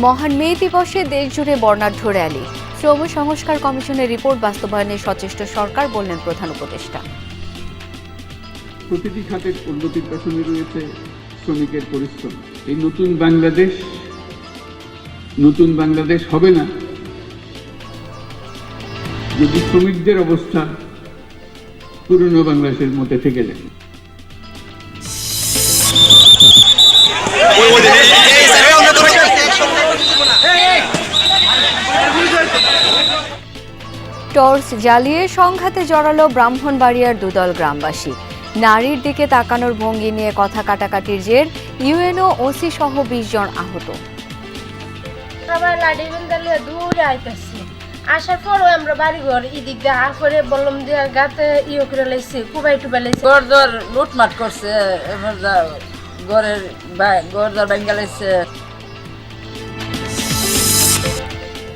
মহান মে দিবসে দেশজুড়ে বর্ণাঢ্য র্যালি শ্রম সংস্কার কমিশনের রিপোর্ট বাস্তবায়নে সচেষ্ট সরকার বললেন প্রধান উপদেষ্টা প্রতিটি খাতের উন্নতির পেছনে রয়েছে শ্রমিকের পরিশ্রম এই নতুন বাংলাদেশ নতুন বাংলাদেশ হবে না যদি শ্রমিকদের অবস্থা পুরনো বাংলাদেশের মধ্যে থেকে যায় টর্চ জ্বালিয়ে সংঘাতে জড়ালো ব্রাহ্মণবাড়িয়ার দুদল গ্রামবাসী। নারীর দিকে তাকানোর ভঙ্গি নিয়ে কথা কাটাকাটির জের ইউএনও ওসি সহ বিশ জন আহত। সবাই লাঠি বেন্দালে দূরে আইতেছি। আসার পরও আমরা বাড়ি ঘর এদিক দিয়ে করে বললাম দিয়ে গাতে ইয়ে করে লাইছি কুবাই টুবাই লাইছি। ঘর দর লুটমাট করছে এবার যা ঘরের ঘর দর ভেঙ্গে লাইছে।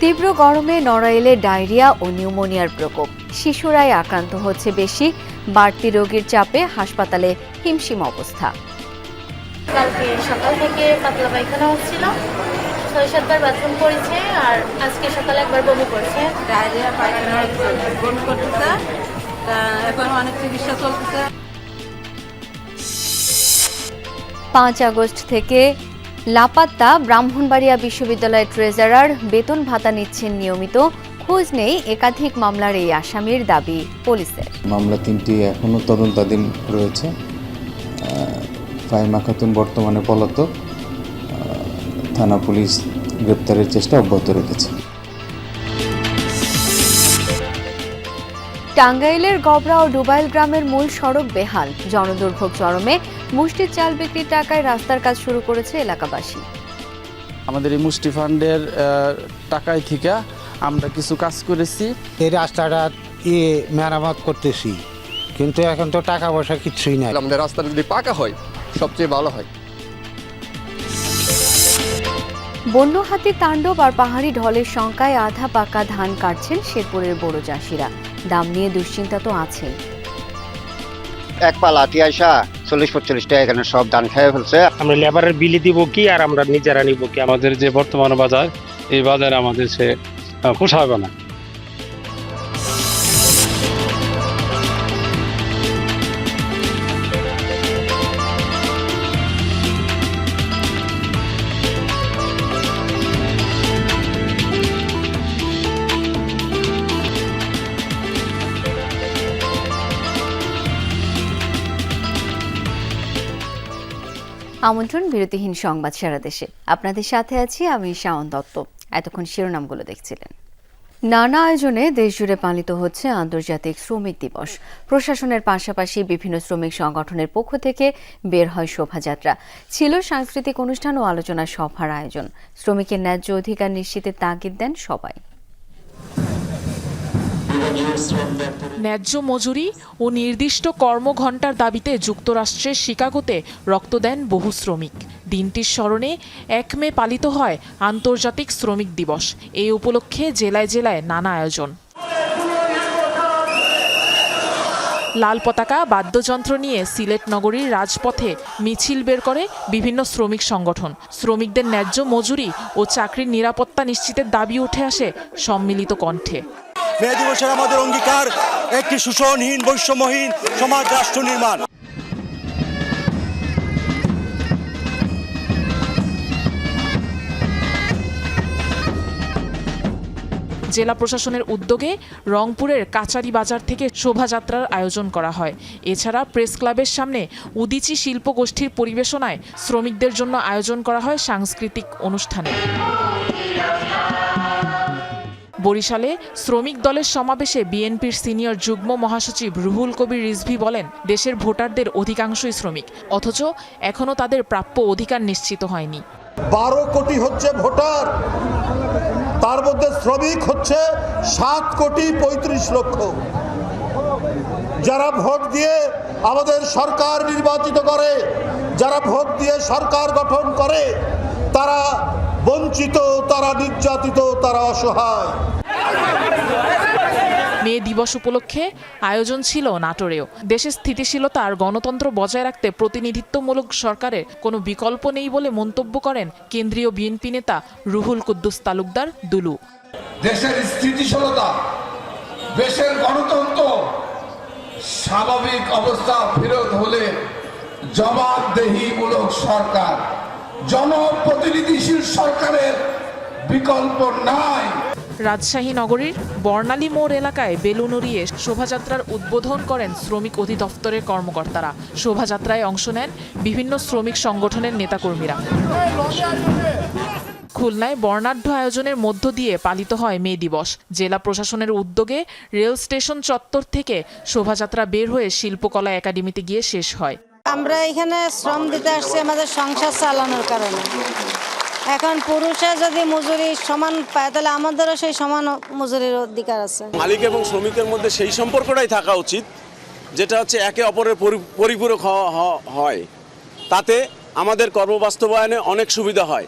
তীব্র গরমে নড়াইলে ডায়রিয়া ও নিউমোনিয়ার প্রকোপ। শিশুরাই আক্রান্ত হচ্ছে বেশি বাড়তি রোগীর চাপে হাসপাতালে হিমশিম অবস্থা। কালকে সকাল থেকে পাতলা পায়খানা হচ্ছিল। ছয় সাতবার বাথরুম করেছে আর আজকে সকালে একবার বমি করছে। ডায়রিয়া পায়খানা করতেছে এখন অনেক চিকিৎসা চলতেছে। পাঁচ আগস্ট থেকে লাপাত্তা ব্রাহ্মণবাড়িয়া বিশ্ববিদ্যালয়ের ট্রেজারার বেতন ভাতা নিচ্ছেন নিয়মিত। খোঁজ নেই একাধিক মামলার এই আসামির দাবি পুলিশের। মামলা তিনটি এখনও তদন্তাধীন রয়েছে। ফাহিমা খাতুন বর্তমানে পলাতক। থানা পুলিশ গ্রেপ্তারের চেষ্টা অব্যাহত রেখেছে। টাঙ্গাইলের গবরা ও ডুবাইল গ্রামের মূল সড়ক বেহাল। জনদুর্ভোগ চরমে মুষ্টির চাল বিক্রির টাকায় রাস্তার কাজ শুরু করেছে এলাকাবাসী। আমাদের এই মুষ্টি ফান্ডের টাকায় থেকে আমরা কিছু কাজ করেছি। এই রাস্তাটা ইয়ে মেরামত করতেছি কিন্তু এখন তো টাকা পয়সা কিছুই নাই। আমাদের রাস্তাটা যদি পাকা হয় সবচেয়ে ভালো হয়। বন্য হাতি তাণ্ডব আর পাহাড়ি ঢলের শঙ্কায় আধা পাকা ধান কাটছেন শেরপুরের বড় চাষিরা। দাম নিয়ে দুশ্চিন্তা তো আছেই। এক পাল হাতি আইসা চল্লিশ পঁয়তাল্লিশ টাকা এখানে সব ধান খেয়ে ফেলছে। আমরা লেবারের বিলি দিব কি আর আমরা নিজেরা নিব কি? আমাদের যে বর্তমান বাজার, এই বাজার আমাদের সে পোষাবে না। আমন্ত্রণ, বিরতিহীন সংবাদ সারা দেশে। আপনাদের সাথে আছি আমি শাওন দত্ত। এতক্ষণ শিরোনামগুলো দেখছিলেন। নানা আয়োজনে দেশজুড়ে পালিত হচ্ছে আন্তর্জাতিক শ্রমিক দিবস। প্রশাসনের পাশাপাশি বিভিন্ন শ্রমিক সংগঠনের পক্ষ থেকে বের হয় শোভাযাত্রা। ছিল সাংস্কৃতিক অনুষ্ঠান ও আলোচনা সভার আয়োজন। শ্রমিকের ন্যায্য অধিকার নিশ্চিতের তাগিদ দেন সবাই। ন্যায্য মজুরি ও নির্দিষ্ট কর্মঘণ্টার দাবিতে যুক্তরাষ্ট্রের শিকাগোতে রক্ত দেন বহু শ্রমিক। দিনটির স্মরণে এক মে পালিত হয় আন্তর্জাতিক শ্রমিক দিবস। এই উপলক্ষে জেলায় জেলায় নানা আয়োজন। লাল পতাকা, বাদ্যযন্ত্র নিয়ে সিলেট নগরীর রাজপথে মিছিল বের করে বিভিন্ন শ্রমিক সংগঠন। শ্রমিকদের ন্যায্য মজুরি ও চাকরির নিরাপত্তা নিশ্চিতের দাবি উঠে আসে সম্মিলিত কণ্ঠে। মে দিবসের আমাদের অঙ্গীকার, একটি শোষণহীন বৈষম্যহীন সমাজ রাষ্ট্র নির্মাণ। জেলা প্রশাসনের উদ্যোগে রংপুরের কাচারি বাজার থেকে শোভাযাত্রার আয়োজন করা হয়। এছাড়া প্রেস ক্লাবের সামনে উদিচি শিল্প গোষ্ঠীর পরিবেশনায় শ্রমিকদের জন্য আয়োজন করা হয় সাংস্কৃতিক অনুষ্ঠানে। বরিশালে শ্রমিক দলের সমাবেশে বিএনপির সিনিয়র যুগ্ম মহাসচিব রুহুল কবির রিজভি বলেন, দেশের ভোটারদের অধিকাংশই শ্রমিক, অথচ এখনও তাদের প্রাপ্য অধিকার নিশ্চিত হয়নি। বারো কোটি হচ্ছে ভোটার, তার মধ্যে শ্রমিক হচ্ছে সাত কোটি পঁয়ত্রিশ লক্ষ। যারা ভোট দিয়ে আমাদের সরকার নির্বাচিত করে, যারা ভোট দিয়ে সরকার গঠন করে, তারা বঞ্চিত, তারা নির্যাতিত, তারা অসহায়। মে দিবস উপলক্ষে আয়োজন ছিল নাটোরেও। দেশের স্থিতিশীলতা আর গণতন্ত্র বজায় রাখতে প্রতিনিধিত্বমূলক সরকারের কোনো বিকল্প নেই বলে মন্তব্য করেন কেন্দ্রীয় বিএনপি নেতা রুহুল কুদ্দুস তালুকদার দুলু। দেশের স্থিতিশীলতা, দেশের গণতন্ত্র স্বাভাবিক অবস্থা ফেরত হলে জবাবদেহিমূলক সরকার, জনপ্রতিনিধিশীল সরকারের বিকল্প নাই। রাজশাহী নগরীর বর্ণালী মোড় এলাকায় বেলুন উড়িয়ে শোভাযাত্রার উদ্বোধন করেন শ্রমিক অধিদপ্তরের কর্মকর্তারা। শোভাযাত্রায় অংশ নেন বিভিন্ন শ্রমিক সংগঠনের নেতাকর্মীরা। খুলনায় বর্ণাঢ্য আয়োজনের মধ্য দিয়ে পালিত হয় মে দিবস। জেলা প্রশাসনের উদ্যোগে রেল স্টেশন চত্বর থেকে শোভাযাত্রা বের হয়ে শিল্পকলা একাডেমিতে গিয়ে শেষ হয়। আমরা এখানে শ্রম দিতে আসছি আমাদের সংসার চালানোর কারণে। এখন পুরুষরা যদি মজুরি সমান পায় তাহলে আমাদেরও সেই সমান মজুরির অধিকার আছে। মালিক এবং শ্রমিকের মধ্যে সেই সম্পর্কটাই থাকা উচিত যেটা হচ্ছে একে অপরের পরি- পরিপূরক হওয়া- হ- হয়। তাতে আমাদের কর্মবাস্তবায়নে অনেক সুবিধা হয়।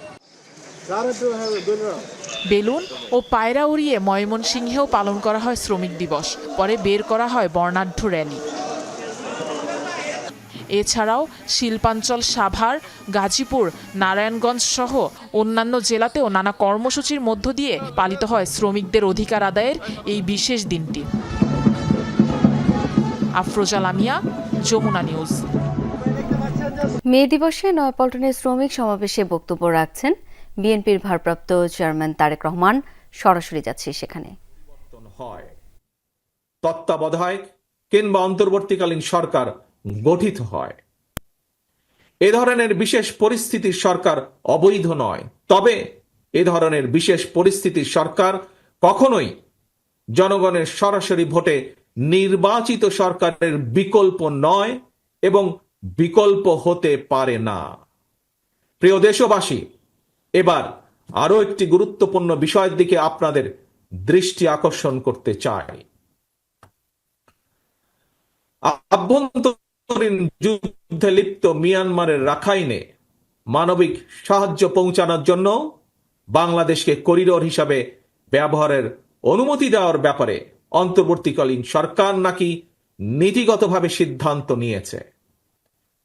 বেলুন ও পায়রা উড়িয়ে ময়মনসিংহেও পালন করা হয় শ্রমিক দিবস পরে বের করা হয় বর্ণাঢ্য র্যালি। এছাড়াও শিল্পাঞ্চল সাভার গাজীপুর নারায়ণগঞ্জ সহ অন্যান্য জেলাতেও নানা কর্মসূচির মধ্য দিয়ে পালিত হয় শ্রমিকদের অধিকার আদায়ের এই বিশেষ দিনটি। আফরোজা লামিয়া যমুনা নিউজ। মে দিবসে নয়াপল্টনের শ্রমিক সমাবেশে বক্তব্য রাখছেন বিএনপির ভারপ্রাপ্ত চেয়ারম্যান তারেক রহমান। সরাসরি যাচ্ছে সেখানে। হয়। তত্ত্বাবধায়ক কিংবা অন্তর্বর্তীকালীন সরকার গঠিত হয়। এ ধরনের বিশেষ পরিস্থিতির সরকার অবৈধ নয়। তবে এ ধরনের বিশেষ পরিস্থিতির সরকার কখনোই জনগণের সরাসরি ভোটে নির্বাচিত সরকারের বিকল্প নয় এবং বিকল্প হতে পারে না। প্রিয় দেশবাসী, এবার আরও একটি গুরুত্বপূর্ণ বিষয়ের দিকে আপনাদের দৃষ্টি আকর্ষণ করতে চাই। আভ্যন্তরীণ যুদ্ধে লিপ্ত মিয়ানমারের রাখাইনে মানবিক সাহায্য পৌঁছানোর জন্য বাংলাদেশকে করিডোর হিসাবে ব্যবহারের অনুমতি দেওয়ার ব্যাপারে অন্তর্বর্তীকালীন সরকার নাকি নীতিগতভাবে সিদ্ধান্ত নিয়েছে?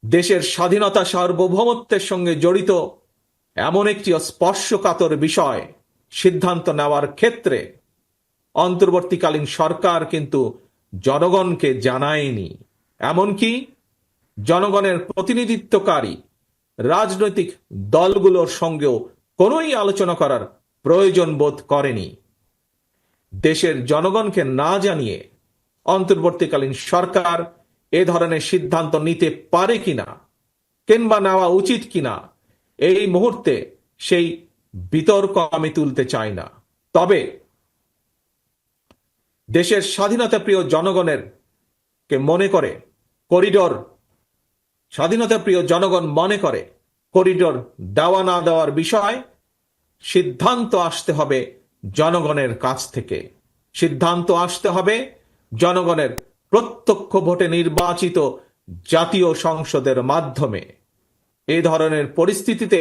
দেশের স্বাধীনতা সার্বভৌমত্বের সঙ্গে জড়িত এমন একটি স্পর্শকাতর বিষয় সিদ্ধান্ত নেওয়ার ক্ষেত্রে অন্তর্বর্তীকালীন সরকার কিন্তু জনগণকে জানায়নি। এমনকি জনগণের প্রতিনিধিত্বকারী রাজনৈতিক দলগুলোর সঙ্গেও কোনোই আলোচনা করার প্রয়োজন বোধ করেনি। দেশের জনগণকে না জানিয়ে অন্তর্বর্তীকালীন সরকার এ ধরনের সিদ্ধান্ত নিতে পারে কিনা কিংবা নেওয়া উচিত কিনা, এই মুহূর্তে সেই বিতর্ক আমি তুলতে চাই না। তবে দেশের স্বাধীনতা প্রিয় জনগণের কে মনে করে, করিডোর স্বাধীনতা প্রিয় জনগণ মনে করে, করিডোর দেওয়া না দেওয়ার বিষয়, সিদ্ধান্ত আসতে হবে জনগণের কাছ থেকে। সিদ্ধান্ত আসতে হবে জনগণের প্রত্যক্ষ ভোটে নির্বাচিত জাতীয় সংসদের মাধ্যমে। এ ধরনের পরিস্থিতিতে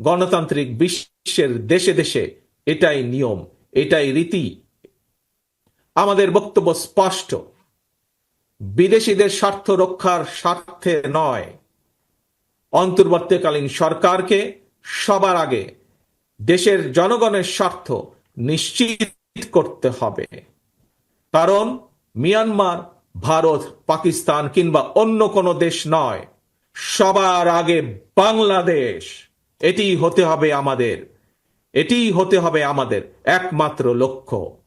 গণতান্ত্রিক বিশ্বের দেশে দেশে এটাই নিয়ম, এটাই রীতি। আমাদের বক্তব্য স্পষ্ট। বিদেশিদের স্বার্থ রক্ষার স্বার্থে নয়। অন্তর্বর্তীকালীন সরকারকে সবার আগে দেশের জনগণের স্বার্থ নিশ্চিত করতে হবে। কারণ মিয়ানমার, ভারত, পাকিস্তান কিংবা অন্য কোনো দেশ নয়। সবার আগে বাংলাদেশ। এটি হতে হবে আমাদের। এটি হতে হবে আমাদের একমাত্র লক্ষ্য।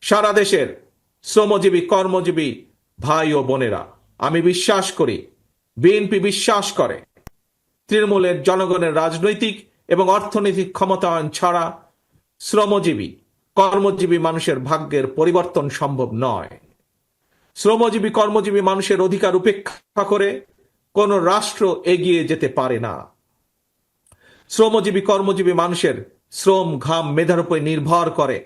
সারা দেশের শ্রমজীবী, কর্মজীবী ভাই ও বোনেরা, আমি বিশ্বাস করি, বিএনপি বিশ্বাস করে। তৃণমূলের জনগণের রাজনৈতিক এবং অর্থনৈতিক ক্ষমতায়ন ছাড়া শ্রমজীবী, কর্মজীবী মানুষের ভাগ্যের পরিবর্তন সম্ভব নয়। শ্রমজীবী, কর্মজীবী মানুষের অধিকার উপেক্ষা করে কোন রাষ্ট্র এগিয়ে যেতে পারে না। শ্রমজীবী, কর্মজীবী মানুষের শ্রম ঘাম মেধার উপর নির্ভর করে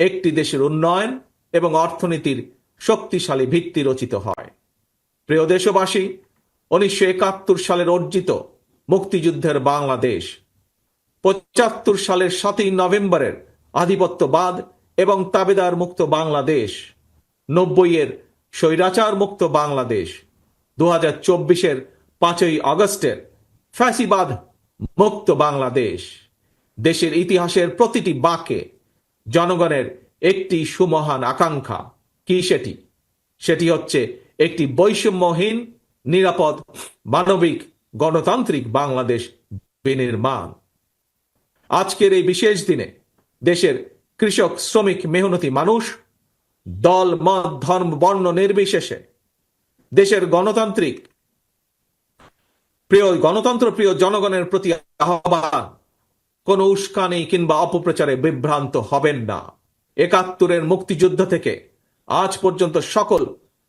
একটি দেশের উন্নয়ন এবং অর্থনীতির শক্তিশালী ভিত্তি রচিত হয়। প্রিয় দেশবাসী, উনিশশো একাত্তর সালের অর্জিত মুক্তিযুদ্ধের বাংলাদেশ পঁচাত্তর সালের সাতই নভেম্বরের আধিপত্যবাদ এবং তাবেদার মুক্ত বাংলাদেশ, নব্বইয়ের স্বৈরাচার মুক্ত বাংলাদেশ দু হাজার চব্বিশের পাঁচই আগস্টের ফ্যাসিবাদ মুক্ত বাংলাদেশ। দেশের ইতিহাসের প্রতিটি বাঁকে জনগণের একটি সুমহান আকাঙ্ক্ষা। কি সেটি? সেটি হচ্ছে একটি বৈষম্যহীন, নিরাপদ, মানবিক, গণতান্ত্রিক বাংলাদেশ বিনির্মাণ। আজকের এই বিশেষ দিনে দেশের কৃষক, শ্রমিক, মেহনতি মানুষ দল, মত, ধর্ম, বর্ণ নির্বিশেষে দেশের গণতান্ত্রিক, প্রিয় গণতন্ত্র প্রিয় জনগণের প্রতি আহ্বান, কোন উস্কানি কিংবা অপপ্রচারে বিভ্রান্ত হবেন না। একাত্তরের মুক্তিযুদ্ধ থেকে আজ পর্যন্ত সকল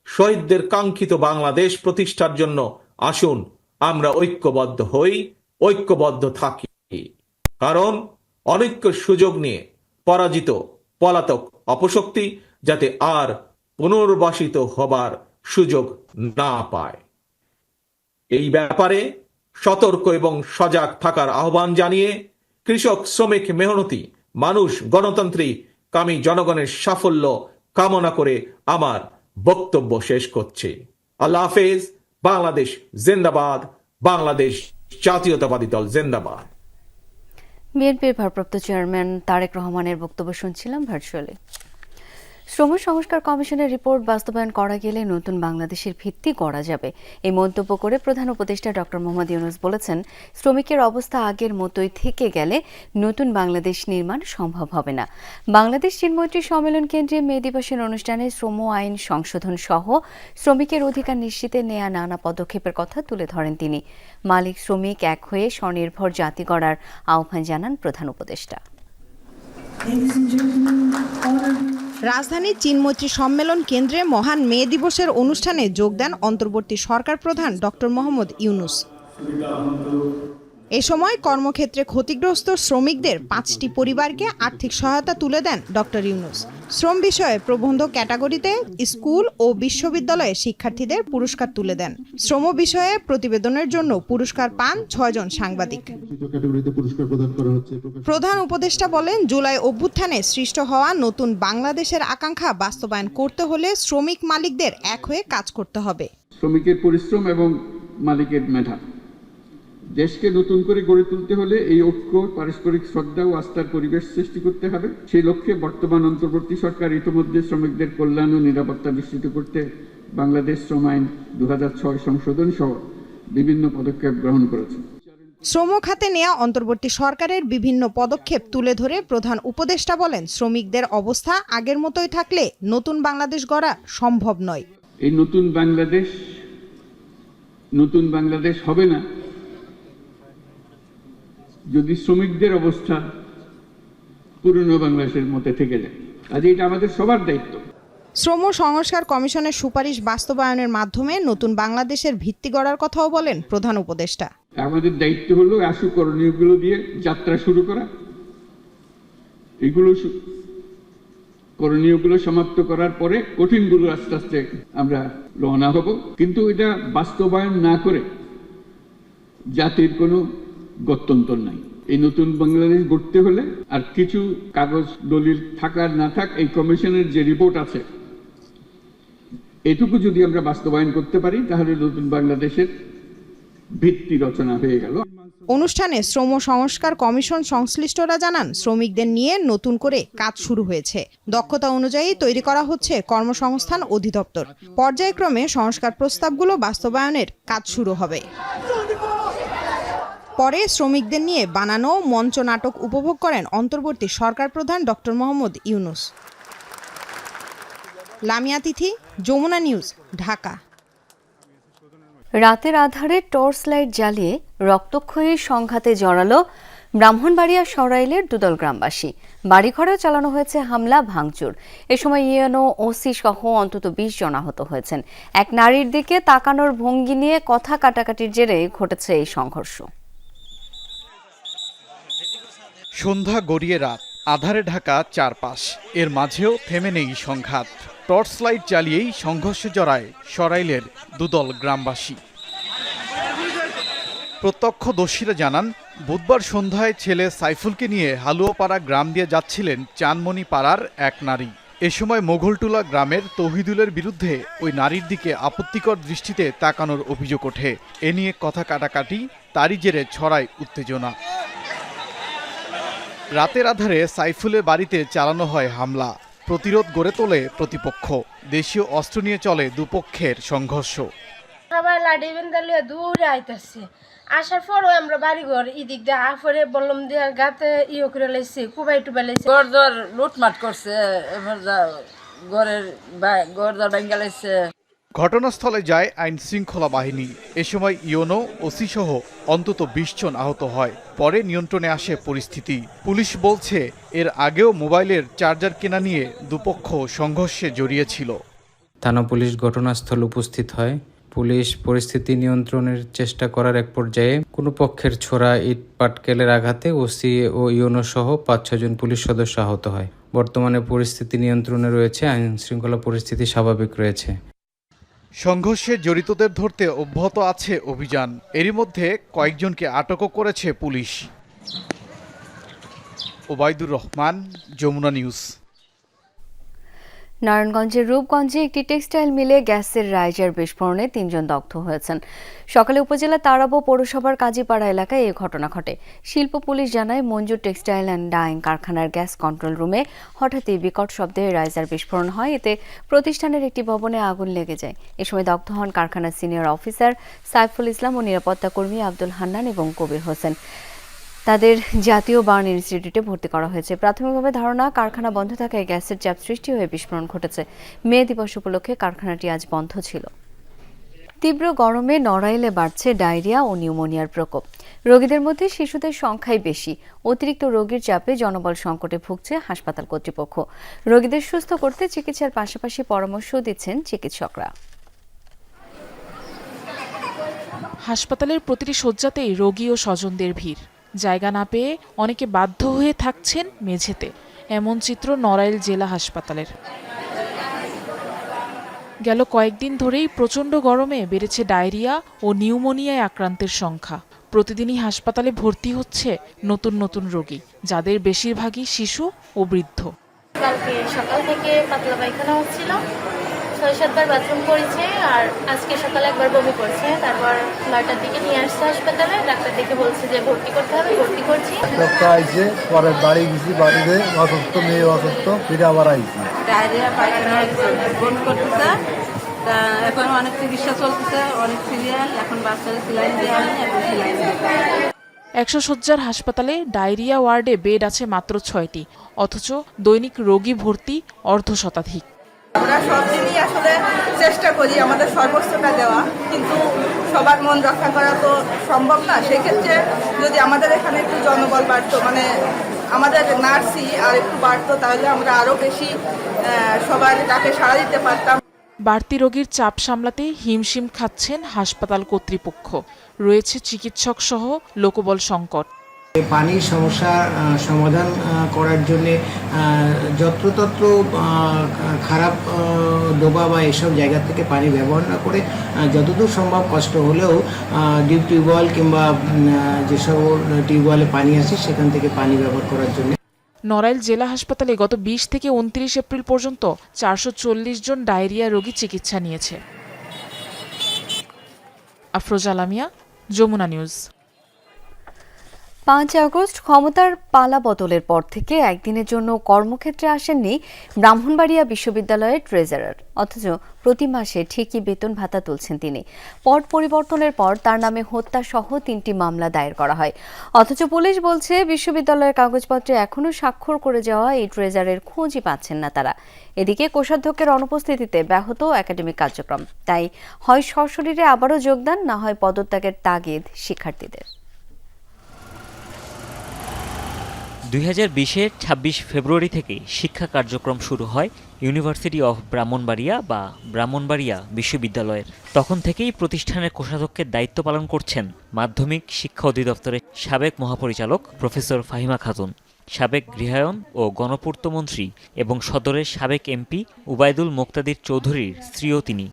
শহীদদের কাঙ্ক্ষিত বাংলাদেশ প্রতিষ্ঠার জন্য আসুন আমরা ঐক্যবদ্ধ হই, ঐক্যবদ্ধ থাকি। কারণ অনৈক্য সুযোগ নিয়ে পরাজিত পলাতক অপশক্তি যাতে আর পুনর্বাসিত হবার সুযোগ না পায়। এই ব্যাপারে সতর্ক এবং সজাগ থাকার আহ্বান জানিয়ে কৃষক শ্রমিক মেহনতি মানুষ গণতন্ত্রী কামী জনগণের সাফল্য কামনা করে আমার বক্তব্য শেষ করছে। আল্লাহ হাফেজ, বাংলাদেশ জিন্দাবাদ, বাংলাদেশ জাতীয়তাবাদী দল জিন্দাবাদ। বিএনপির ভারপ্রাপ্ত চেয়ারম্যান তারেক রহমানের বক্তব্য শুনছিলাম ভার্চুয়ালি। শ্রম সংস্কার কমিশনের রিপোর্ট বাস্তবায়ন করা গেলে নতুন বাংলাদেশের ভিত্তি গড়া যাবে। এই মন্তব্য করে প্রধান উপদেষ্টা ডক্টর মোহাম্মদ ইউনুস বলেছেন, শ্রমিকের অবস্থা আগের মতোই থেকে গেলে নতুন বাংলাদেশ নির্মাণ সম্ভব হবে না। বাংলাদেশ চিনমৈত্রী সম্মেলন কেন্দ্রে মে দিবসের অনুষ্ঠানে শ্রম আইন সংশোধন সহ শ্রমিকের অধিকার নিশ্চিতে নেয়া নানা পদক্ষেপের কথা তুলে ধরেন তিনি। মালিক শ্রমিক এক হয়ে স্বনির্ভর জাতি গড়ার আহ্বান জানান প্রধান উপদেষ্টা। রাজধানীর চীনমৈত্রী সম্মেলন কেন্দ্রে মহান মে দিবসের অনুষ্ঠানে যোগ দেন অন্তর্বর্তী সরকার প্রধান ডক্টর মোহাম্মদ ইউনুস। এ সময় কর্মক্ষেত্রে ক্ষতিগ্রস্ত শ্রমিকদের পাঁচটি পরিবারকে আর্থিক সহায়তা তুলে দেন ডক্টর ইউনুস। শ্রম বিষয়ে প্রবন্ধ ক্যাটাগরিতে স্কুল ও বিশ্ববিদ্যালয়ে শিক্ষার্থীদের পুরস্কার তুলে দেন। শ্রম বিষয়ে প্রতিবেদনের জন্য পুরস্কার পান ছয়জন সাংবাদিক। প্রধান উপদেষ্টা বলেন জুলাই অভ্যুত্থানে সৃষ্ট হওয়া নতুন বাংলাদেশের আকাঙ্ক্ষা বাস্তবায়ন করতে হলে শ্রমিক মালিকদের এক হয়ে কাজ করতে হবে। শ্রমিকের পরিশ্রম এবং মালিকের মেধা। দেশকে নতুন করে গড়ে তুলতে হলে এই ঐক্য পারস্পরিক শ্রদ্ধা ও আস্থার পরিবেশ সৃষ্টি করতে হবে। সেই লক্ষ্যে বর্তমান অন্তর্বর্তী সরকার ইতিমধ্যে শ্রমিকদের কল্যাণ ও নিরাপত্তা নিশ্চিত করতে বাংলাদেশ শ্রম আইন দু সংশোধন সহ বিভিন্ন পদক্ষেপ গ্রহণ করেছে। শ্রম খাতে নেওয়া অন্তর্বর্তী সরকারের বিভিন্ন পদক্ষেপ তুলে ধরে প্রধান উপদেষ্টা বলেন শ্রমিকদের অবস্থা আগের মতোই থাকলে নতুন বাংলাদেশ গড়া সম্ভব নয়। এই নতুন বাংলাদেশ নতুন বাংলাদেশ হবে না। যদি শ্রমিকদের অবস্থা পুরনো বাংলাদেশের মধ্যে থেকে যায়। আজ এটা আমাদের সবার দায়িত্ব। শ্রম সংস্কার কমিশনের সুপারিশ বাস্তবায়নের মাধ্যমে নতুন বাংলাদেশের ভিত্তি গড়ার কথাও বলেন প্রধান উপদেষ্টা। আমাদের দায়িত্ব হলো আশু করণীয়গুলো দিয়ে যাত্রা শুরু করা। এগুলো করণীয়গুলো সমাপ্ত করার পরে কঠিনগুলো আস্তে আস্তে আমরা রওনা হব। কিন্তু এটা বাস্তবায়ন না করে জাতির কোনো গত্যন্তর নাই। এই নতুন বাংলাদেশ গড়তে হলে আর কিছু কাগজ দলিল থাকার না থাক, এই কমিশনের যে রিপোর্ট আছে, এটুকু যদি আমরা বাস্তবায়ন করতে পারি, তাহলে নতুন বাংলাদেশের ভিত্তি রচনা হয়ে গেল। অনুষ্ঠানে শ্রম সংস্কার কমিশন সংশ্লিষ্টরা জানান, শ্রমিকদের নিয়ে নতুন করে কাজ শুরু হয়েছে। দক্ষতা অনুযায়ী তৈরি করা হচ্ছে কর্মসংস্থান অধিদপ্তর। পর্যায়ক্রমে সংস্কার প্রস্তাবগুলো বাস্তবায়নের কাজ শুরু হবে। পরে শ্রমিকদের নিয়ে বানানো মঞ্চ নাটক উপভোগ করেন অন্তর্বর্তী সরকার প্রধান ডক্টর মোহাম্মদ ইউনুস। লামিয়া তিথি, যমুনা নিউজ, ঢাকা। রাতের আধারে টর্চ লাইট জ্বালিয়ে রক্তক্ষয়ী সংঘাতে জড়ালো ব্রাহ্মণবাড়িয়া সরাইলের দুদল গ্রামবাসী। বাড়িঘরেও চালানো হয়েছে হামলা, ভাঙচুর। এ সময় ইয়েনো ওসি সহ অন্তত বিশ জন আহত হয়েছেন। এক নারীর দিকে তাকানোর ভঙ্গি নিয়ে কথা কাটাকাটির জেরে ঘটেছে এই সংঘর্ষ। সন্ধ্যা গড়িয়ে রাত, আধারে ঢাকা চারপাশ। এর মাঝেও থেমে নেই সংঘাত। টর্চ লাইট চালিয়েই সংঘর্ষে জড়ায় সরাইলের দুদল গ্রামবাসী। প্রত্যক্ষদর্শীরা জানান, বুধবার সন্ধ্যায় ছেলে সাইফুলকে নিয়ে হালুয়াপাড়া গ্রাম দিয়ে যাচ্ছিলেন চানমণি পাড়ার এক নারী। এ সময় মোঘলটুলা গ্রামের তৌহিদুলের বিরুদ্ধে ওই নারীর দিকে আপত্তিকর দৃষ্টিতে তাকানোর অভিযোগ ওঠে। এ নিয়ে কথা কাটাকাটি, তারই জেরে ছড়ায় উত্তেজনা। রাতের আধারে সাইফুলের বাড়িতে চালানো হয় হামলা। প্রতিরোধ গড়ে তোলে প্রতিপক্ষ। দেশীয় অস্ত্র নিয়ে চলে দুপক্ষের সংঘর্ষ। সবাই দূরে আইতাছে। আসার পরও আমরা বাড়ি ঘর এদিক দিয়ে আফরে বললাম দিয়ে গাতে ইয়ে করে লাইছে কুবাই টুবাই লাইছে। ঘর দর লুটমাট করছে এবার ঘরের ঘর দর ঘটনাস্থলে যায় আইন শৃঙ্খলা বাহিনী। এ সময় ইয়োনো ওসি সহ অন্তত বিশ জন আহত হয়। পরে নিয়ন্ত্রণে আসে পরিস্থিতি। পুলিশ বলছে, এর আগেও মোবাইলের চার্জার কেনা নিয়ে দুপক্ষ সংঘর্ষে জড়িয়েছিল। থানা পুলিশ ঘটনাস্থল উপস্থিত হয়। পুলিশ পরিস্থিতি নিয়ন্ত্রণের চেষ্টা করার এক পর্যায়ে কোনো পক্ষের ছোড়া ইট পাটকেলের আঘাতে ওসি ও ইউনো সহ পাঁচ ছজন পুলিশ সদস্য আহত হয়। বর্তমানে পরিস্থিতি নিয়ন্ত্রণে রয়েছে, আইন শৃঙ্খলা পরিস্থিতি স্বাভাবিক রয়েছে। সংঘর্ষে জড়িতদের ধরতে অব্যাহত আছে অভিযান। এরই মধ্যে কয়েকজনকে আটকও করেছে পুলিশ। ওবায়দুর রহমান, যমুনা নিউজ। নারায়ণগঞ্জের রূপগঞ্জে একটি টেক্সটাইল মিলে গ্যাসের রাইজার বিস্ফোরণে তিনজন দগ্ধ হয়েছেন। সকালে উপজেলা তারাবো পৌরসভার কাজীপাড়া এলাকায় এই ঘটনা ঘটে। শিল্প পুলিশ জানায়, মঞ্জু টেক্সটাইল অ্যান্ড ডাইং কারখানার গ্যাস কন্ট্রোল রুমে হঠাৎই বিকট শব্দে রাইজার বিস্ফোরণ হয়। এতে প্রতিষ্ঠানের একটি ভবনে আগুন লেগে যায়। এ সময় দগ্ধ হন কারখানার সিনিয়র অফিসার সাইফুল ইসলাম ও নিরাপত্তা কর্মী আব্দুল হান্নান এবং কবির হোসেন। তাদের জাতীয় বার্ন ইনস্টিটিউটে ভর্তি করা হয়েছে। প্রাথমিকভাবে ধারণা, কারখানা বন্ধ থাকায় গ্যাসের চাপ সৃষ্টি হয়ে বিস্ফোরণ ঘটেছে। মে দিবস উপলক্ষে কারখানাটি আজ বন্ধ ছিল। তীব্র গরমে নড়াইলে বাড়ছে ডায়রিয়া ও নিউমোনিয়ার প্রকোপ। রোগীদের মধ্যে শিশুদের সংখ্যাই বেশি। অতিরিক্ত রোগীর চাপে জনবল সংকটে ভুগছে হাসপাতাল কর্তৃপক্ষ। রোগীদের সুস্থ করতে চিকিৎসার পাশাপাশি পরামর্শ দিচ্ছেন চিকিৎসকরা। হাসপাতালের প্রতিটি শয্যাতেই রোগী ও স্বজনদের ভিড়। জায়গা না পেয়ে অনেকে বাধ্য হয়ে থাকছেন মেঝেতে। এমন চিত্র নড়াইল জেলা হাসপাতালের। গেল কয়েকদিন ধরেই প্রচণ্ড গরমে বেড়েছে ডায়রিয়া ও নিউমোনিয়ায় আক্রান্তের সংখ্যা। প্রতিদিনই হাসপাতালে ভর্তি হচ্ছে নতুন নতুন রোগী, যাদের বেশিরভাগই শিশু ও বৃদ্ধ। কালকে সকাল থেকে পাতলা পায়খানা হচ্ছিল ছয় সাতবার বাথরুম করেছে আর আজকে সকালে একবার বমি করছে। তারপর নয়টার দিকে নিয়ে আসছে হাসপাতালে। ডাক্তার দেখে বলছে যে ভর্তি করতে হবে ভর্তি করছি। আইছে পরে বাড়ি গেছি বাড়িতে অসুস্থ মেয়ে অসুস্থ ফিরে আবার আইছি। ডায়রিয়া পায়খানা বমি করতেছে। তা এখন অনেক চিকিৎসা চলতেছে অনেক সিরিয়াল এখন বাচ্চাদের সিলাইন দেওয়া হয়নি এখন সিলাইন একশো শয্যার হাসপাতালে ডায়রিয়া ওয়ার্ডে বেড আছে মাত্র ছয়টি অথচ দৈনিক রোগী ভর্তি অর্ধ শতাধিক। আমরা সব দিনই আসলে চেষ্টা করি আমাদের সর্বোচ্চটা দেওয়া, কিন্তু সবার মন রক্ষা করা তো সম্ভব না। সেক্ষেত্রে যদি আমাদের এখানে একটু জনবল বাড়তো মানে আমাদের নার্সই আর একটু বাড়তো, তাহলে আমরা আরও বেশি সবার ডাকে সাড়া দিতে পারতাম। বাড়তি রোগীর চাপ সামলাতে হিমশিম খাচ্ছেন হাসপাতাল কর্তৃপক্ষ। রয়েছে চিকিৎসক সহ লোকবল সংকট। পানির সমস্যা সমাধান করার জন্যে যত্রতত্র খারাপ ডোবা বা এসব জায়গা থেকে পানি ব্যবহার না করে যতদূর সম্ভব কষ্ট হলেও ডিপ টিউবওয়েল কিংবা যেসব টিউবওয়েলে পানি আছে, সেখান থেকে পানি ব্যবহার করার জন্য। নড়াইল জেলা হাসপাতালে গত বিশ থেকে উনত্রিশ এপ্রিল পর্যন্ত চারশো চল্লিশ জন ডায়রিয়া রোগী চিকিৎসা নিয়েছে। আফরোজা আলামিয়া যমুনা নিউজ। পাঁচ আগস্ট ক্ষমতার পালা বদলের পর থেকে একদিনের জন্য কর্মক্ষেত্রে আসেননি ব্রাহ্মণবাড়িয়া বিশ্ববিদ্যালয়ের ট্রেজারার। অথচ প্রতি মাসে ঠিকই বেতন ভাতা তুলছেন তিনি। পট পরিবর্তনের পর তার নামে হত্যা সহ তিনটি মামলা দায়ের করা হয়। অথচ পুলিশ বলছে, বিশ্ববিদ্যালয়ের কাগজপত্রে এখনও স্বাক্ষর করে যাওয়া এই ট্রেজারের খোঁজই পাচ্ছেন না তারা। এদিকে কোষাধ্যক্ষের অনুপস্থিতিতে ব্যাহত একাডেমিক কার্যক্রম। তাই হয় সশরীরে আবারও যোগদান, না হয় পদত্যাগের তাগিদ শিক্ষার্থীদের। দুই হাজার বিশের ছাব্বিশ ফেব্রুয়ারি থেকে শিক্ষা কার্যক্রম শুরু হয় ইউনিভার্সিটি অফ ব্রাহ্মণবাড়িয়া বা ব্রাহ্মণবাড়িয়া বিশ্ববিদ্যালয়ের। তখন থেকেই প্রতিষ্ঠানের কোষাধ্যক্ষের দায়িত্ব পালন করছেন মাধ্যমিক শিক্ষা অধিদপ্তরের সাবেক মহাপরিচালক প্রফেসর ফাহিমা খাতুন, সাবেক গৃহায়ন ও গণপূর্ত মন্ত্রী এবং সদরের সাবেক এমপি উবায়দুল মোক্তাদির চৌধুরীর স্ত্রীও তিনি।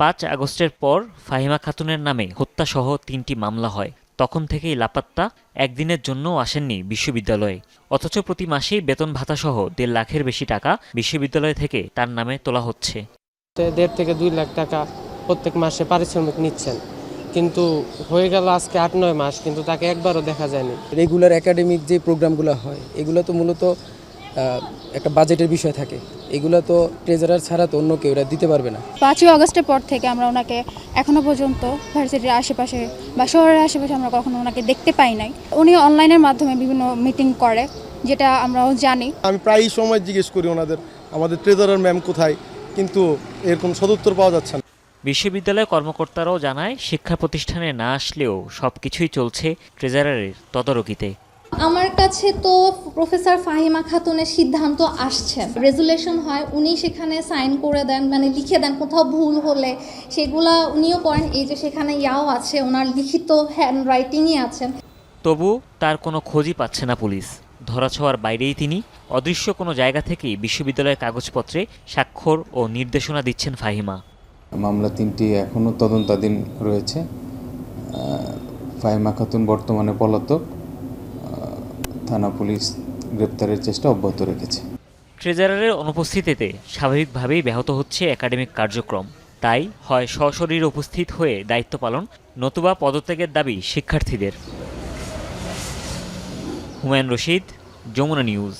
পাঁচ আগস্টের পর ফাহিমা খাতুনের নামে হত্যাসহ তিনটি মামলা হয়। তখন থেকেই লাপাত্তা একদিনের জন্যও আসেননি বিশ্ববিদ্যালয়ে। অথচ প্রতি মাসেই বেতন ভাতাসহ দেড় লাখের বেশি টাকা বিশ্ববিদ্যালয় থেকে তার নামে তোলা হচ্ছে। দেড় থেকে দুই লাখ টাকা প্রত্যেক মাসে পারিশ্রমিক নিচ্ছেন। কিন্তু হয়ে গেল আজকে আট নয় মাস কিন্তু তাকে একবারও দেখা যায়নি। রেগুলার একাডেমিক যে প্রোগ্রামগুলো হয় এগুলো তো মূলত একটা বাজেটের বিষয় থাকে। এগুলো তো ট্রেজারার ছাড়া তো অন্য কেউ দিতে পারবে না। পাঁচই আগস্টের পর থেকে আমরা ওনাকে এখনও পর্যন্ত ভার্সিটির আশেপাশে বা শহরের আশেপাশে আমরা কখনো ওনাকে দেখতে পাই নাই। উনি অনলাইনের মাধ্যমে বিভিন্ন মিটিং করে যেটা আমরাও জানি। আমি প্রায় সময় জিজ্ঞেস করি ওনাদের আমাদের ট্রেজারার ম্যাম কোথায়? কিন্তু এর কোনো সদুত্তর পাওয়া যাচ্ছে না। বিশ্ববিদ্যালয় কর্মকর্তারাও জানায় শিক্ষা প্রতিষ্ঠানে না আসলেও সব কিছুই চলছে ট্রেজারারের তদারকিতে। আমার কাছে তো প্রফেসর ফাহিমা খাতুনের সিদ্ধান্ত আসছে। রেজুলেশন হয় উনি সেখানে সাইন করে দেন মানে লিখে দেন কোথাও ভুল হলে। সেগুলা উনিও করেন এই যে সেখানে ইয়াও আছে ওনার লিখিত হ্যান্ড রাইটিংই আছে। তবু তার কোনো খোঁজই পাচ্ছে না পুলিশ। ধরাছোঁয়ার বাইরেই তিনি অদৃশ্য কোনো জায়গা থেকেই বিশ্ববিদ্যালয়ের কাগজপত্রে স্বাক্ষর ও নির্দেশনা দিচ্ছেন ফাহিমা। মামলা তিনটি এখনও তদন্তাধীন রয়েছে। ফাহিমা খাতুন বর্তমানে পলাতক। থানা পুলিশ গ্রেপ্তারের চেষ্টা অব্যাহত রেখেছে। ট্রেজারারের অনুপস্থিতিতে স্বাভাবিকভাবেই ব্যাহত হচ্ছে একাডেমিক কার্যক্রম। তাই হয় সশরীর উপস্থিত হয়ে দায়িত্ব পালন, নতুবা পদত্যাগের দাবি শিক্ষার্থীদের। হুমায়ুন রশিদ, যমুনা নিউজ।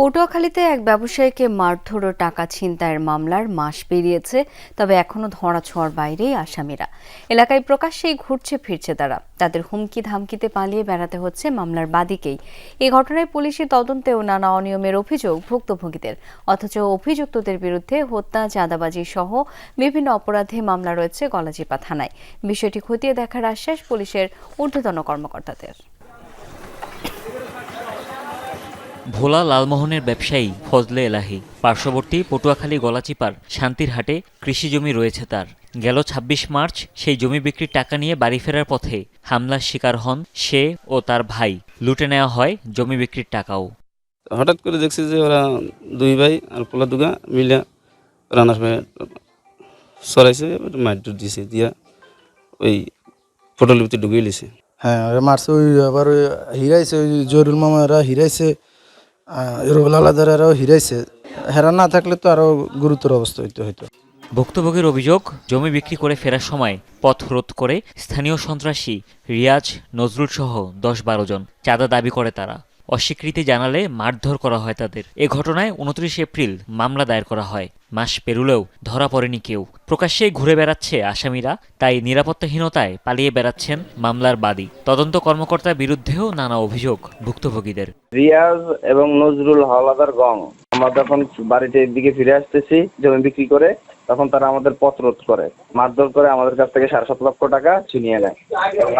পটুয়াখালীতে এক ব্যবসায়ীকে মারধর ও টাকা ছিনতাইয়ের মামলার মাস পেরিয়েছে, তবে এখনও ধরাছোঁয়ার বাইরেই আসামিরা। এলাকায় প্রকাশ্যেই ঘুরছে, ফিরছে তারা। তাদের হুমকি ধামকিতে পালিয়ে বেড়াতে হচ্ছে মামলার বাদীকেই। এ ঘটনায় পুলিশি তদন্তেও নানা অনিয়মের অভিযোগ ভুক্তভোগীদের। অথচ অভিযুক্তদের বিরুদ্ধে হত্যা, চাঁদাবাজি সহ বিভিন্ন অপরাধে মামলা রয়েছে গলাচিপা থানায়। বিষয়টি খতিয়ে দেখার আশ্বাস পুলিশের ঊর্ধ্বতন কর্মকর্তাদের। ভোলা লালমোহনের ব্যবসায়ী ফজলে এলাহি। পার্শ্ববর্তী পটুয়াখালী গলাচিপার শান্তির হাটে কৃষি জমি রয়েছে তার। গেল ২৬ মার্চ সেই জমি বিক্রির টাকা নিয়ে বাড়ি ফেরার পথে হামলার শিকার হন সে ও তার ভাই। লুটে নেওয়া হয় জমি বিক্রির টাকাও। হঠাৎ করে দেখছি যে ওরা দুই ভাই আর পোলা দুগা মিলা রান্নার সময় সরাইছে মারধর দিছে দিয়া ওই ভিতরে ঢুকিয়ে লিছে। হ্যাঁ মারছে ওই আবার হিরাইছে ওই জরুল মামারা হিরাইছে রুবেল আরও হিরাইছে। হেরা না থাকলে তো আরও গুরুতর অবস্থা হইতে, হইতো। ভুক্তভোগীর অভিযোগ, জমি বিক্রি করে ফেরার সময় পথ রোধ করে স্থানীয় সন্ত্রাসী রিয়াজ নজরুল সহ দশ বারো জন। চাঁদা দাবি করে তারা। অস্বীকৃতি জানালে মারধর করা হয় তাদের। এ ঘটনায় উনত্রিশ এপ্রিল মামলা দায়ের করা হয়। মাস পেরুলেও ধরা পড়েনি কেউ। প্রকাশ্যেই ঘুরে বেড়াচ্ছে আসামিরা, তাই নিরাপত্তাহীনতায় পালিয়ে বেড়াচ্ছেন মামলার বাদী। তদন্ত কর্মকর্তার বিরুদ্ধেও নানা অভিযোগ ভুক্তভোগীদের। রিয়াজ এবং নজরুল হাওলাদার গং। আমরা যখন বাড়িতে দিকে ফিরে আসতেছি, জমি বিক্রি করে তখন তারা আমাদের পথ রোধ করে। মারধর করে আমাদের কাছ থেকে সাড়ে সাত লক্ষ টাকা ছিনিয়ে নেয়।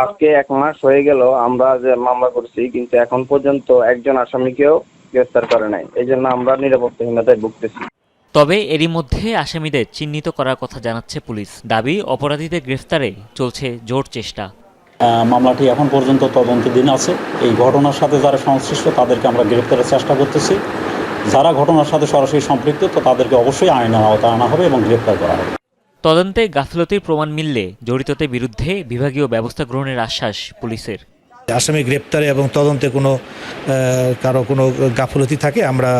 আজকে এক মাস হয়ে গেল আমরা যে মামলা করছি কিন্তু এখন পর্যন্ত একজন আসামিকেও গ্রেফতার করে নাই। এই জন্য আমরা নিরাপত্তাহীনতায় ভুগতেছি। তবে এরই মধ্যে আসামিদের চিহ্নিত করার কথা জানাচ্ছে পুলিশ। দাবি অপরাধীদের গ্রেফতারে চলছে জোর চেষ্টা। মামলাটি এখন পর্যন্ত তদন্তের দিন আছে। এই ঘটনার সাথে যারা সংশ্লিষ্ট তাদেরকে আমরা গ্রেফতারের চেষ্টা করতেছি। যারা ঘটনার সাথে সরাসরি সম্পৃক্ত তো তাদেরকে অবশ্যই আইনের আওতায় আনা হবে এবং গ্রেপ্তার করা হবে। তদন্তে গাফিলতির প্রমাণ মিললে জড়িতদের বিরুদ্ধে বিভাগীয় ব্যবস্থা গ্রহণের আশ্বাস পুলিশের। আসামি গ্রেপ্তারে এবং তদন্তে কোনো কারও কোনো গাফলতি থাকে আমরা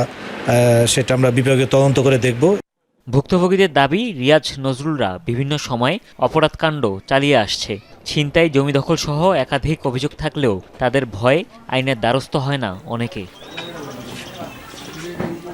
সেটা আমরা বিভাগীয় তদন্ত করে দেখব। ভুক্তভোগীদের দাবি রিয়াজ নজরুলরা বিভিন্ন সময় অপরাধকাণ্ড চালিয়ে আসছে। ছিনতাই জমি দখল সহ একাধিক অভিযোগ থাকলেও তাদের ভয়ে আইনের দ্বারস্থ হয় না অনেকে।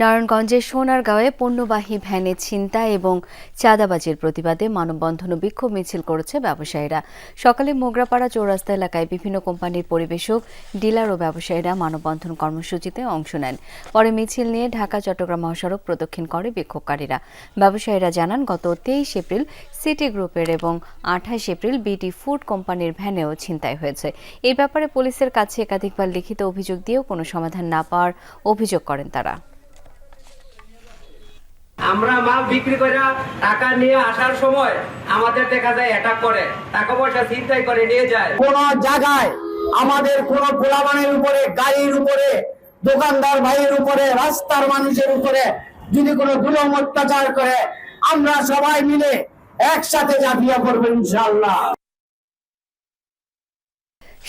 নারায়ণগঞ্জের সোনারগাঁওয়ে পণ্যবাহী ভ্যানে ছিনতাই এবং চাঁদাবাজির প্রতিবাদে মানববন্ধন ও বিক্ষোভ মিছিল করেছে ব্যবসায়ীরা। সকালে মোগরাপাড়া চৌরাস্তা এলাকায় বিভিন্ন কোম্পানির পরিবেশক, ডিলার ও ব্যবসায়ীরা মানববন্ধন কর্মসূচিতে অংশ নেন। পরে মিছিল নিয়ে ঢাকা, চট্টগ্রাম মহাসড়ক প্রদক্ষিণ করে বিক্ষোভকারীরা। ব্যবসায়ীরা জানান, গত তেইশ এপ্রিল সিটি গ্রুপের এবং আঠাশ এপ্রিল বিটি ফুড কোম্পানির ভ্যানেও ছিনতাই হয়েছে। এই ব্যাপারে পুলিশের কাছে একাধিকবার লিখিত অভিযোগ দিয়েও কোনো সমাধান না পাওয়ার অভিযোগ করেন তারা। আমরা মাল বিক্রি করে টাকা নিয়ে আসার সময় আমাদের দেখা যায় অ্যাটাক করে। টাকা পয়সা ছিনতাই করে, নিয়ে যায়। কোন জায়গায় আমাদের কোন পোলাবানের উপরে, গাড়ির উপরে, দোকানদার ভাইয়ের উপরে, রাস্তার মানুষের উপরে যদি কোনো দুলম অত্যাচার করে, আমরা সবাই মিলে একসাথে ঝাঁপিয়ে পড়ব ইনশাল্লাহ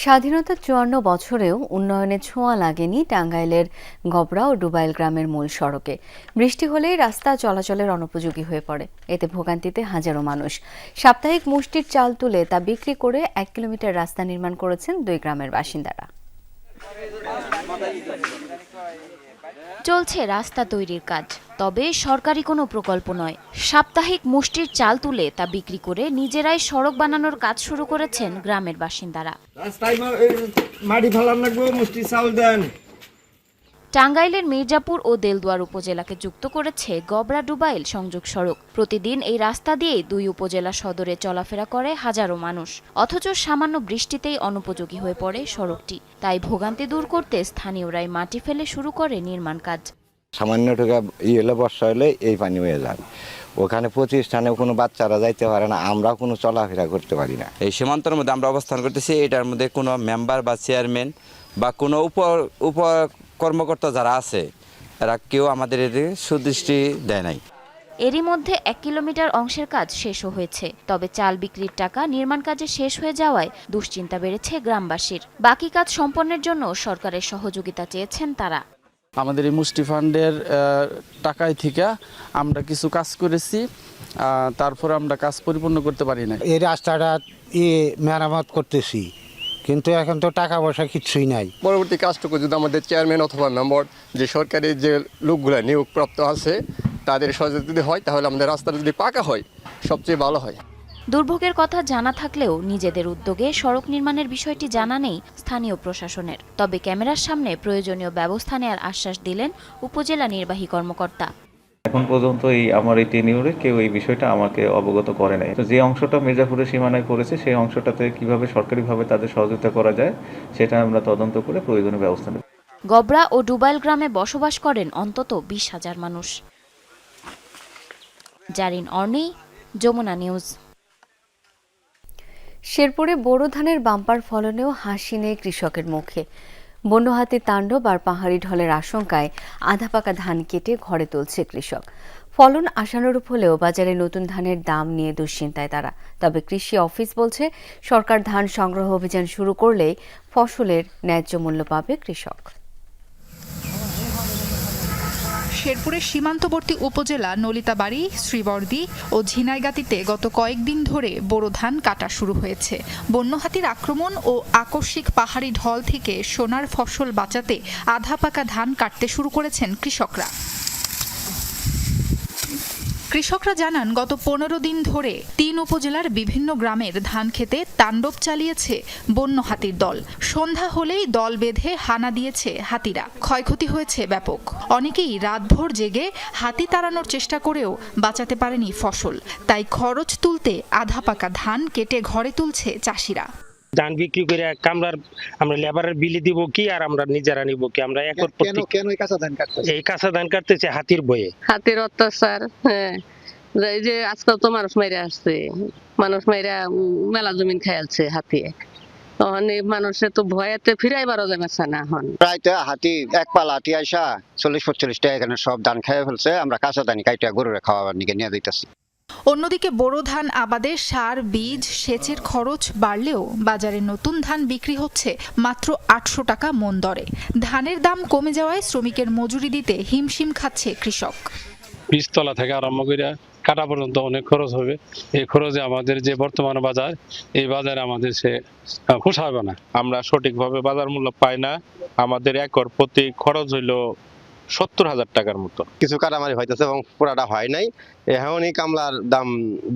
স্বাধীনতার চুয়ান্ন বছরেও উন্নয়নে ছোঁয়া লাগেনি টাঙ্গাইলের গবরা ও ডুবাইল গ্রামের মূল সড়কে। বৃষ্টি হলেই রাস্তা চলাচলের অনুপযোগী হয়ে পড়ে। এতে ভোগান্তিতে হাজারো মানুষ। সাপ্তাহিক মুষ্টির চাল তুলে তা বিক্রি করে এক কিলোমিটার রাস্তা নির্মাণ করেছেন দুই গ্রামের বাসিন্দারা। চলছে রাস্তা তৈরির কাজ। তবে সরকারি কোনো প্রকল্প নয়। সাপ্তাহিক মুষ্টির চাল তুলে তা বিক্রি করে নিজেরাই সড়ক বানানোর কাজ শুরু করেছেন গ্রামের বাসিন্দারা। রাস্তায় মাটি ফেলার লাগবে চাল দেন। টাঙ্গাইলের মির্জাপুর ও দেলদুয়ার উপজেলাকে যুক্ত করেছে গবরা ডুবাইল সংযোগ সড়ক। প্রতিদিন এই রাস্তা দিয়েই দুই উপজেলা সদরে চলাফেরা করে হাজারো মানুষ। অথচ সামান্য বৃষ্টিতেই অনুপযোগী হয়ে পড়ে সড়কটি। তাই ভোগান্তি দূর করতে স্থানীয়রাই মাটি ফেলে শুরু করে নির্মাণ কাজ। সামান্য টাকা ই হলে বর্ষা হলে এই পানি হয়ে যায়। ওখানে প্রতিষ্ঠানে কোনো বাচ্চারা যাইতে পারে না আমরা কোনো চলাফেরা করতে পারি না। এই সীমান্তের মধ্যে আমরা অবস্থান করতেছি এটার মধ্যে কোনো মেম্বার বা চেয়ারম্যান বা কোনো উপ উপ কর্মকর্তা যারা আছে এরা কেউ আমাদের এতে সুদৃষ্টি দেয় নাই। এরই মধ্যে এক কিলোমিটার অংশের কাজ শেষও হয়েছে তবে চাল বিক্রির টাকা নির্মাণ কাজে শেষ হয়ে যাওয়ায় দুশ্চিন্তা বেড়েছে গ্রামবাসীর। বাকি কাজ সম্পন্নের জন্য সরকারের সহযোগিতা চেয়েছেন তারা। আমাদের এই মুষ্টি ফান্ডের টাকায় থেকে আমরা কিছু কাজ করেছি তারপরে আমরা কাজ পরিপূর্ণ করতে পারি না এই রাস্তাটা মেরামত করতেছি। কিন্তু এখন তো টাকা পয়সা কিছুই নাই। পরবর্তী কাজটুকু যদি আমাদের চেয়ারম্যান অথবা মেম্বার যে সরকারি যে লোকগুলো নিয়োগপ্রাপ্ত আছে তাদের সহযোগিতা যদি হয় তাহলে আমাদের রাস্তাটা যদি পাকা হয় সবচেয়ে ভালো হয়। দুর্ভোগের কথা জানা থাকলেও নিজেদের উদ্যোগে সড়ক নির্মাণের বিষয়টি জানা নেই স্থানীয় প্রশাসনের। তবে ক্যামেরার সামনে প্রয়োজনীয় ব্যবস্থা নেওয়ার আশ্বাস দিলেন উপজেলা নির্বাহী কর্মকর্তা। এখন পর্যন্ত এই আমার এই টেনিউরে কেউ এই বিষয়টা আমাকে অবগত করে নাই। তো যে অংশটা মির্জাপুরের সীমানায় পড়েছে সেই অংশটাতে কীভাবে সরকারিভাবে তাদের সহযোগিতা করা যায় সেটা আমরা তদন্ত করে প্রয়োজনীয় ব্যবস্থা নেব। গবরা ও ডুবাইল গ্রামে বসবাস করেন অন্তত বিশ হাজার মানুষ। জারিন অর্নি যমুনা নিউজ। শেরপুরে বোরো ধানের বাম্পার ফলনেও হাসি নেই কৃষকের মুখে। বন্য হাতির তাণ্ডব আর পাহাড়ি ঢলের আশঙ্কায় আধা পাকা ধান কেটে ঘরে তুলছে কৃষক। ফলন আশানুরূপ হলেও বাজারে নতুন ধানের দাম নিয়ে দুশ্চিন্তায় তারা। তবে কৃষি অফিস বলছে, সরকার ধান সংগ্রহ অভিযান শুরু করলেই ফসলের ন্যায্য মূল্য পাবে কৃষক। শেরপুরের সীমান্তবর্তী উপজেলা নলিতাবাড়ি, শ্রীবর্দি ও ঝিনাইগাতিতে গত কয়েকদিন ধরে বোরো ধান কাটা শুরু হয়েছে। বন্যহাতির আক্রমণ ও আকস্মিক পাহাড়ি ঢল থেকে সোনার ফসল বাঁচাতে আধা পাকা ধান কাটতে শুরু করেছেন কৃষকরা। কৃষকরা জানান, গত পনেরো দিন ধরে তিন উপজেলার বিভিন্ন গ্রামের ধান খেতে তাণ্ডব চালিয়েছে বন্য হাতির দল। সন্ধ্যা হলেই দল বেঁধে হানা দিয়েছে হাতিরা। ক্ষয়ক্ষতি হয়েছে ব্যাপক। অনেকেই রাতভর জেগে হাতি তাড়ানোর চেষ্টা করেও বাঁচাতে পারেনি ফসল। তাই খরচ তুলতে আধা পাকা ধান কেটে ঘরে তুলছে চাষিরা। ধান বিক্রি করে কামরার আমরা লেবারের বিলি দিব কি আর আমরা নিজেরা নিব কি? আমরা একর প্রতি কেন এই কাঁচা ধান কাটতে এই কাঁচা ধান কাটতেছে হাতির বয়ে হাতের অত্যাচার হ্যাঁ। এই যে আজকাল তো মানুষ মাইরা আসছে। মানুষ মাইরা মেলা জমিন খাইছে হাতি। তখন এই মানুষের তো ভয়েতে ফিরাইবারও যাচ্ছে না এখন। প্রায়টা হাতি এক পালা হাতি আইসা চল্লিশ পঁয়তাল্লিশটা এখানে সব ধান খেয়ে ফেলছে। আমরা কাঁচা ধানি কাইটা গরুরে খাওয়াবার নিকে নিয়ে দিতেছি অন্যদিকে বোরো ধান আবাদে সার বীজ সেচের খরচ বাড়লেও বাজারে নতুন ধান বিক্রি হচ্ছে মাত্র আটশো টাকা মন দরে। ধানের দাম কমে যাওয়ায় শ্রমিকের মজুরি দিতে হিমশিম খাচ্ছে কৃষক। বীজতলা থেকে আরম্ভ করে কাটা পর্যন্ত অনেক খরচ হবে। এই খরচে আমাদের যে বর্তমান বাজার এই বাজারে আমাদের সে আহ, পোষাবে না। আমরা সঠিকভাবে বাজার মূল্য পাই না। আমাদের একর প্রতি খরচ হইল সত্তর হাজার টাকার মতো। কিছু কাটামারি হইতেছে এবং পুরাটা হয় নাই। এখনই কামলার দাম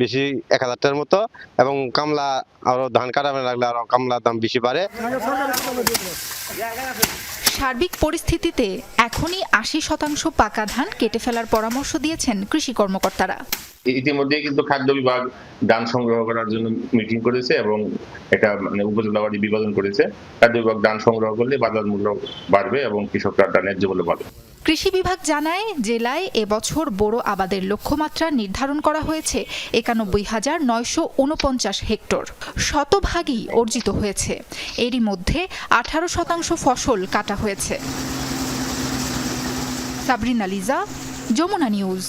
বেশি এক হাজার টাকার মতো এবং কামলা আরও ধান কাটামারি লাগলে আরও কামলার দাম বেশি বাড়ে। সার্বিক পরিস্থিতিতে এখনই আশি শতাংশ পাকা ধান কেটে ফেলার পরামর্শ দিয়েছেন কৃষি কর্মকর্তারা। ইতিমধ্যে কিন্তু খাদ্য বিভাগ ধান সংগ্রহ করার জন্য মিটিং করেছে এবং এটা মানে উপজেলা বাড়ি বিভাজন করেছে। খাদ্য বিভাগ ধান সংগ্রহ করলে বাজার মূল্য বাড়বে এবং কৃষকরা ন্যায্য মূল্য পাবে কৃষি বিভাগ জানায়, জেলায় এবছর বোরো আবাদের লক্ষ্যমাত্রা নির্ধারণ করা হয়েছে একানব্বই হাজার নয়শো উনপঞ্চাশ হেক্টর। শতভাগই অর্জিত হয়েছে। এরই মধ্যে আঠারো শতাংশ ফসল কাটা হয়েছে। সাবরিনা লিজা, যমুনা নিউজ।